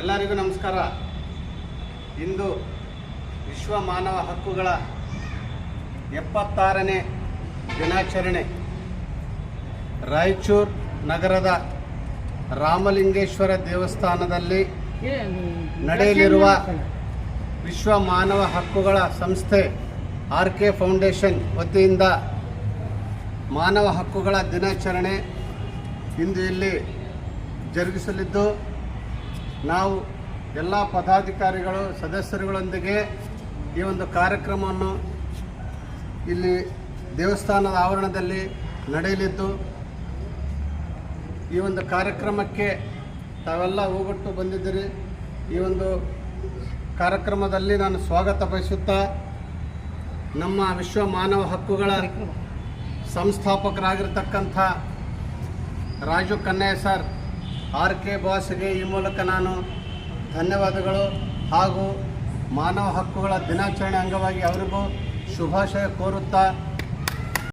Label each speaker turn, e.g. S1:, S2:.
S1: ಎಲ್ಲರಿಗೂ ನಮಸ್ಕಾರ. ಇಂದು ವಿಶ್ವ ಮಾನವ ಹಕ್ಕುಗಳ ಎಪ್ಪತ್ತಾರನೇ ದಿನಾಚರಣೆ. ರಾಯಚೂರು ನಗರದ ರಾಮಲಿಂಗೇಶ್ವರ ದೇವಸ್ಥಾನದಲ್ಲಿ ನಡೆಯಲಿರುವ ವಿಶ್ವ ಮಾನವ ಹಕ್ಕುಗಳ ಸಂಸ್ಥೆ ಆರ್ ಕೆ ಫೌಂಡೇಶನ್ ವತಿಯಿಂದ ಮಾನವ ಹಕ್ಕುಗಳ ದಿನಾಚರಣೆ ಇಂದು ಇಲ್ಲಿ ಜರುಗಿಸಲಿದ್ದು. ನಾವು ಎಲ್ಲ ಪದಾಧಿಕಾರಿಗಳು, ಸದಸ್ಯರುಗಳೊಂದಿಗೆ ಈ ಒಂದು ಕಾರ್ಯಕ್ರಮವನ್ನು ಇಲ್ಲಿ ದೇವಸ್ಥಾನದ ಆವರಣದಲ್ಲಿ ನಡೆಯಲಿದ್ದು, ಈ ಒಂದು ಕಾರ್ಯಕ್ರಮಕ್ಕೆ ತಾವೆಲ್ಲ ಹೋಗೊಟ್ಟು ಬಂದಿದ್ದೀರಿ. ಈ ಒಂದು ಕಾರ್ಯಕ್ರಮದಲ್ಲಿ ನಾನು ಸ್ವಾಗತ ಬಯಸುತ್ತಾ, ನಮ್ಮ ವಿಶ್ವ ಮಾನವ ಹಕ್ಕುಗಳ ಸಂಸ್ಥಾಪಕರಾಗಿರ್ತಕ್ಕಂಥ Raju Kannaiah sir R K ಬಾಸ್ಗೆ ಈ ಮೂಲಕ ನಾನು ಧನ್ಯವಾದಗಳು ಹಾಗೂ ಮಾನವ ಹಕ್ಕುಗಳ ದಿನಾಚರಣೆ ಅಂಗವಾಗಿ ಅವರಿಗೂ ಶುಭಾಶಯ ಕೋರುತ್ತಾ